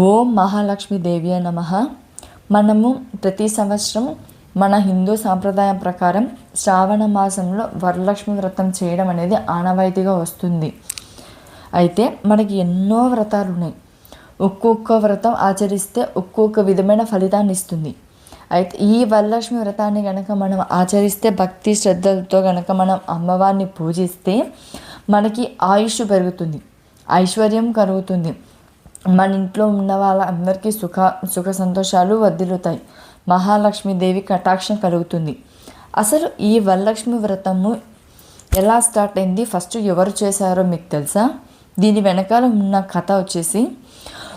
ఓం మహాలక్ష్మీదేవి నమ. మనము ప్రతి సంవత్సరం మన హిందూ సాంప్రదాయం ప్రకారం శ్రావణ మాసంలో వరలక్ష్మి వ్రతం చేయడం అనేది ఆనవాయితీగా వస్తుంది. అయితే మనకి ఎన్నో వ్రతాలు ఉన్నాయి. ఒక్కొక్క వ్రతం ఆచరిస్తే ఒక్కొక్క విధమైన ఫలితాన్ని ఇస్తుంది. అయితే ఈ వరలక్ష్మి వ్రతాన్ని కనుక మనం ఆచరిస్తే భక్తి శ్రద్ధలతో కనుక మనం అమ్మవారిని పూజిస్తే మనకి ఆయుష్ పెరుగుతుంది. ఐశ్వర్యం కలుగుతుంది. మన ఇంట్లో ఉన్న వాళ్ళందరికీ సుఖ సుఖ సంతోషాలు వర్ధిల్లుతాయి. మహాలక్ష్మీదేవి కటాక్షం కలుగుతుంది. అసలు ఈ వరలక్ష్మి వ్రతము ఎలా స్టార్ట్ అయింది? ఫస్ట్ ఎవరు చేశారో మీకు తెలుసా? దీని వెనకాల ఉన్న కథ వచ్చేసి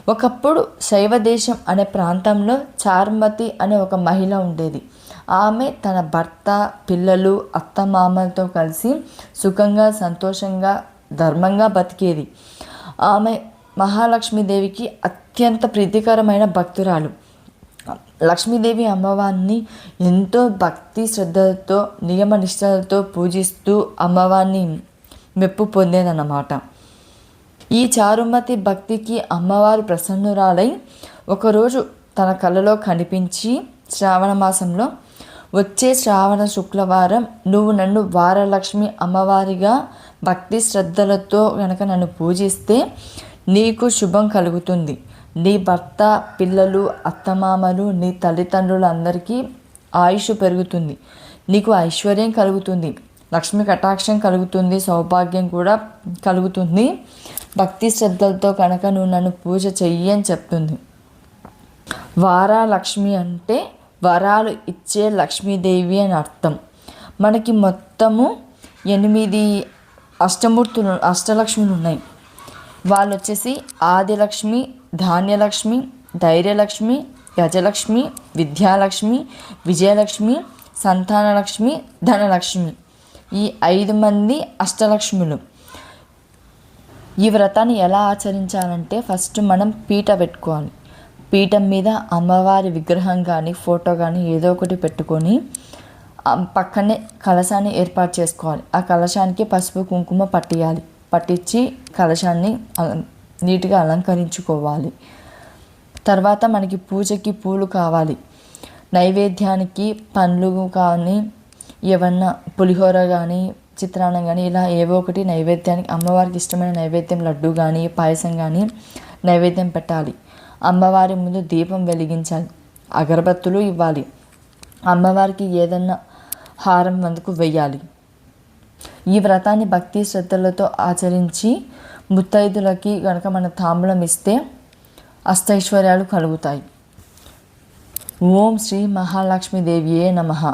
ఒకప్పుడు శైవ దేశం అనే ప్రాంతంలో చార్మతి అనే ఒక మహిళ ఉండేది. ఆమె తన భర్త పిల్లలు అత్తమామలతో కలిసి సుఖంగా సంతోషంగా ధర్మంగా బతికేది. ఆమె మహాలక్ష్మీదేవికి అత్యంత ప్రీతికరమైన భక్తురాలు. లక్ష్మీదేవి అమ్మవారిని ఎంతో భక్తి శ్రద్ధలతో నియమ నిష్టలతో పూజిస్తూ అమ్మవారిని మెప్పు పొందేదన్నమాట. ఈ చారుమతి భక్తికి అమ్మవారు ప్రసన్నురాలై ఒకరోజు తన కలలో కనిపించి శ్రావణ మాసంలో వచ్చే శ్రావణ శుక్రవారం నువ్వు నన్ను వారలక్ష్మి అమ్మవారిగా భక్తి శ్రద్ధలతో కనుక నన్ను పూజిస్తే నీకు శుభం కలుగుతుంది. నీ భర్త పిల్లలు అత్తమామలు నీ తల్లిదండ్రులందరికీ ఆయుష్ పెరుగుతుంది. నీకు ఐశ్వర్యం కలుగుతుంది. లక్ష్మి కటాక్షం కలుగుతుంది. సౌభాగ్యం కూడా కలుగుతుంది. భక్తి శ్రద్ధలతో కనుక నువ్వు నన్ను పూజ చెయ్యి అని చెప్తుంది. వారాలక్ష్మి అంటే వరాలు ఇచ్చే లక్ష్మీదేవి అని అర్థం. మనకి మొత్తము ఎనిమిది అష్టమూర్తులు అష్టలక్ష్ములు ఉన్నాయి. వాళ్ళు వచ్చేసి ఆదిలక్ష్మి ధాన్యలక్ష్మి ధైర్యలక్ష్మి గజలక్ష్మి విద్యాలక్ష్మి విజయలక్ష్మి సంతానలక్ష్మి ధనలక్ష్మి. ఈ ఐదు మంది అష్టలక్ష్ములు. ఈ వ్రతాన్ని ఎలా ఆచరించాలంటే ఫస్ట్ మనం పీట పెట్టుకోవాలి. పీఠం మీద అమ్మవారి విగ్రహం కానీ ఫోటో కానీ ఏదో ఒకటి పెట్టుకొని పక్కనే కలశాన్ని ఏర్పాటు చేసుకోవాలి. ఆ కలశానికి పసుపు కుంకుమ పట్టియాలి. పట్టించి కలశాన్ని నీట్గా అలంకరించుకోవాలి. తర్వాత మనకి పూజకి పూలు కావాలి. నైవేద్యానికి పండ్లు కానీ ఏమన్నా పులిహోర కానీ చిత్రాన్నం కానీ ఇలా ఏవో ఒకటి నైవేద్యానికి అమ్మవారికి ఇష్టమైన నైవేద్యం లడ్డు కానీ పాయసం కానీ నైవేద్యం పెట్టాలి. అమ్మవారి ముందు దీపం వెలిగించాలి. అగరబత్తులు ఇవ్వాలి. అమ్మవారికి ఏదన్నా హారం అందుకు వెయ్యాలి. ఈ వ్రతాన్ని భక్తి శ్రద్ధలతో ఆచరించి ముత్తైదులకి గనక మన తాంబూలం ఇస్తే అష్టైశ్వర్యాలు కలుగుతాయి. ఓం శ్రీ మహాలక్ష్మీదేవియే నమ.